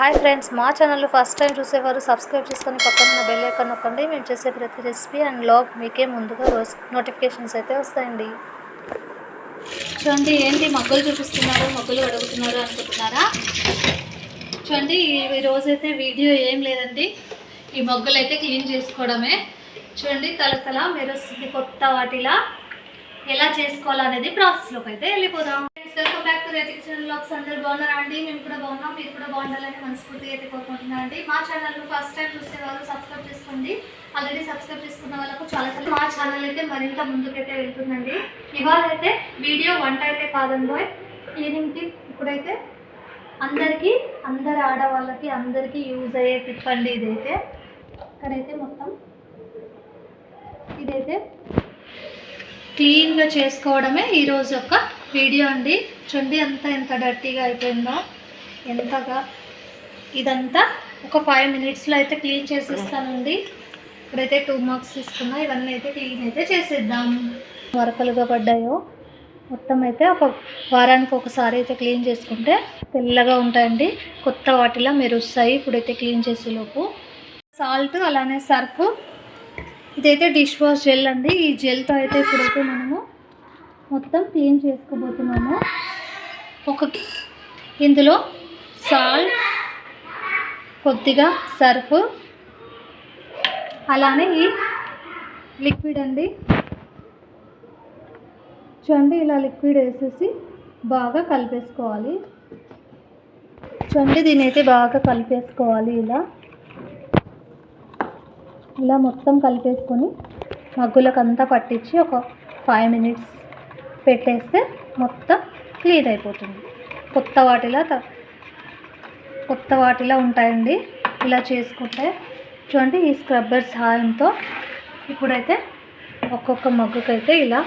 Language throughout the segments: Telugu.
హాయ్ ఫ్రెండ్స్ మా ఛానల్ ఫస్ట్ టైం చూసేవారు సబ్స్క్రైబ్ చేసుకొని పక్కన ఉన్న బెల్ ఐకాన్ నొక్కండి. మేము చేసే ప్రతి రెసిపీ అండ్ లాగ్ మీకే ముందుగా రోజు నోటిఫికేషన్స్ అయితే వస్తాయండి. చూడండి ఏంటి మగ్గులు చూపిస్తున్నారు మగ్గులు అడుగుతున్నారు అనుకుంటున్నారా? చూడండి ఈ రోజైతే వీడియో ఏం లేదండి. ఈ మగ్గులు అయితే క్లీన్ చేసుకోవడమే. చూడండి తల తల మెరుస్తుంది కొత్త వాటిలా. ఎలా చేసుకోవాలనేది ప్రాసెస్లోకి అయితే వెళ్ళిపోదాం welcome back to Reti kitchen blogs అందరూ బాగున్నారా అండి? మేము కూడా బాగున్నాం మీరు కూడా బాగుండాలని మనస్ఫూర్తిగా అయితే కోరుకుంటున్నాను అండి. మా ఛానల్ ఫస్ట్ టైం చూసే వాళ్ళు సబ్స్క్రైబ్ చేసుకోండి. ఆల్రెడీ సబ్స్క్రైబ్ చేసుకున్న వాళ్ళకు చాలా మా ఛానల్ అయితే మరింత ముందుకైతే వెళ్తుందండి. ఇవాళ అయితే వీడియో వంట అయితే కాదండి. ఈవినింగ్కి ఇప్పుడైతే అందరికీ అందరి ఆడవాళ్ళకి అందరికీ యూజ్ అయ్యే టిప్ అండి ఇదైతే. ఇక్కడైతే మొత్తం ఇదైతే క్లీన్గా చేసుకోవడమే ఈరోజు యొక్క వీడియో అండి. చూడండి అంతా ఎంత డర్టీగా అయిపోయిందో. ఎంతగా. ఇదంతా ఒక ఫైవ్ మినిట్స్లో అయితే క్లీన్ చేసేస్తానండి. ఇప్పుడైతే టూ మార్క్స్ తీసుకున్నా. ఇవన్నీ అయితే క్లీన్ అయితే చేసేద్దాం. వరకలుగా పడ్డాయో. మొత్తం అయితే ఒక వారానికి ఒకసారి అయితే క్లీన్ చేసుకుంటే తెల్లగా ఉంటాయండి. కొత్త వాటిలా మెరుస్తాయి. ఇప్పుడైతే క్లీన్ చేసేలోపు. సాల్ట్ అలానే సర్ఫ్ ఇదైతే డిష్ వాష్ జెల్ అండి. ఈ జెల్తో అయితే ఇప్పుడైతే మనము మొత్తం క్లీన్ చేసుకోబోతున్నాము. ఒక ఇందులో సాల్ట్ కొద్దిగా సర్ఫ్ అలానే ఈ లిక్విడ్ అండి. చూడండి ఇలా లిక్విడ్ వేసేసి బాగా కలిపేసుకోవాలి. చూడండి దీని అయితే బాగా కలిపేసుకోవాలి ఇలా. ఇలా మొత్తం కలిపేసుకొని మగ్గులకంతా పట్టించి ఒక ఫైవ్ మినిట్స్ పెట్టేస్తే మొత్తం క్లీన్ అయిపోతుంది. కొత్త వాటిలా త- కొత్త వాటిలా ఉంటాయండి. ఇలా చేసుకుంటే చూడండి ఈ స్క్రబ్బర్ సహాయంతో ఇప్పుడైతే ఒక్కొక్క మగ్గుకైతే ఇలా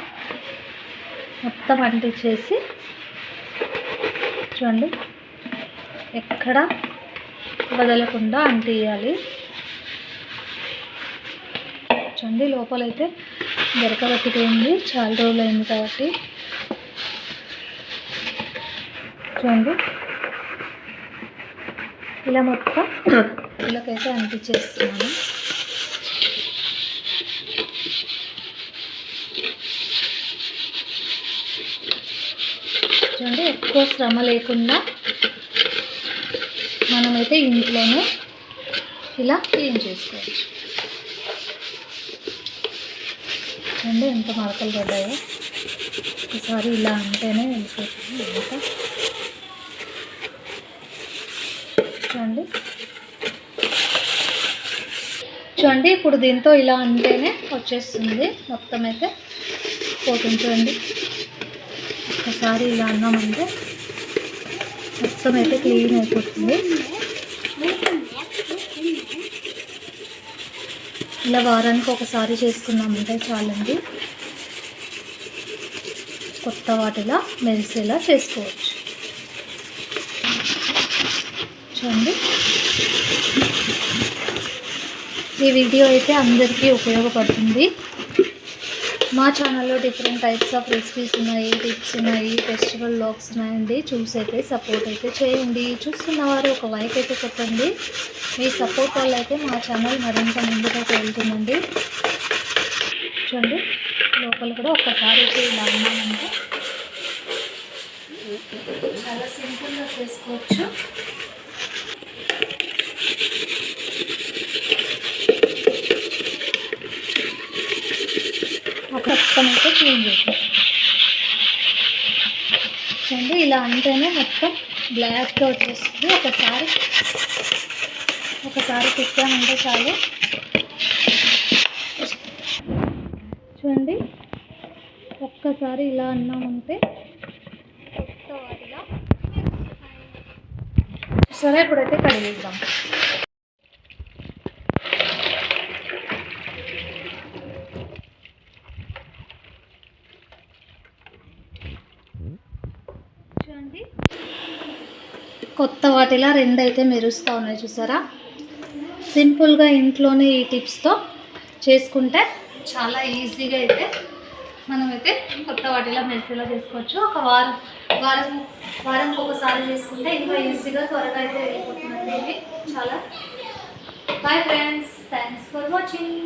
మొత్తం అంటించేసి చూడండి ఎక్కడ వదలకుండా అంటియాలి చూడండి లోపలైతే దొరకబట్టిపోయింది చాలా రోజులు అయింది కాబట్టి. చూడండి. ఇలా మొత్తం ఇలాకైతే అనిపించేస్తున్నాను. చూడండి ఎక్కువ శ్రమ లేకుండా మనమైతే ఇంట్లోనే ఇలా క్లీన్ చేసుకోవచ్చు. చూడండి ఎంత మరకలు పడ్డాయో. ఒకసారి ఇలా అంటేనే వెళ్ళిపోతుంది అంతా చూడండి. చూడండి ఇప్పుడు దీంతో ఇలా అంటేనే వచ్చేస్తుంది. మొత్తం అయితే పోతుంది చూడండి. ఒకసారి ఇలా అన్నామంటే మొత్తం అయితే క్లీన్ అయిపోతుంది. ఇలా వారానికి ఒకసారి చేసుకున్నామంటే చాలండి. కొత్త వాటిలా మెరిసేలా చేసుకోవచ్చు. చూడండి. ఈ వీడియో అయితే అందరికీ ఉపయోగపడుతుంది. మా ఛానల్లో డిఫరెంట్ టైప్స్ ఆఫ్ రెసిపీస్ ఉన్నాయి టిప్స్ ఉన్నాయి ఫెస్టివల్ లాగ్స్ ఉన్నాయండి. చూసి అయితే సపోర్ట్ అయితే చేయండి. చూస్తున్న వారు ఒక లైక్ అయితే కొట్టండి. మీ సపోర్ట్ వల్ల అయితే మా ఛానల్ మరింత ముందుకైతే వెళ్తుందండి. చూడండి లోపల కూడా ఒక్కసారి అయితే ఇలా ఉన్నామంటే చాలా సింపుల్గా చేసుకోవచ్చు ఒక మొత్తం అయితే క్లీన్ చేసేస్తాం చూడండి ఇలా అంటేనే మొత్తం బ్లాక్గా వచ్చేస్తుంది. ఒకసారి ఒకసారి తిప్పామంటే చాలు. చూడండి ఒక్కసారి ఇలా అన్నామంటే కొత్త సరే ఇప్పుడైతే కడిగేద్దాం చూడండి కొత్త వాటిలా రెండు అయితే మెరుస్తూ ఉన్నాయి చూసారా? సింపుల్గా ఇంట్లోనే ఈ టిప్స్తో చేసుకుంటే చాలా ఈజీగా అయితే మనమైతే కొత్త వాటిలా మెరిసేలా చేసుకోవచ్చు. ఒక వారం వారం వారంకి ఒకసారి చేసుకుంటే ఇంకా ఈజీగా త్వరగా అయితే వెళ్ళిపోతుందండి చాలా. Bye bye friends thanks for watching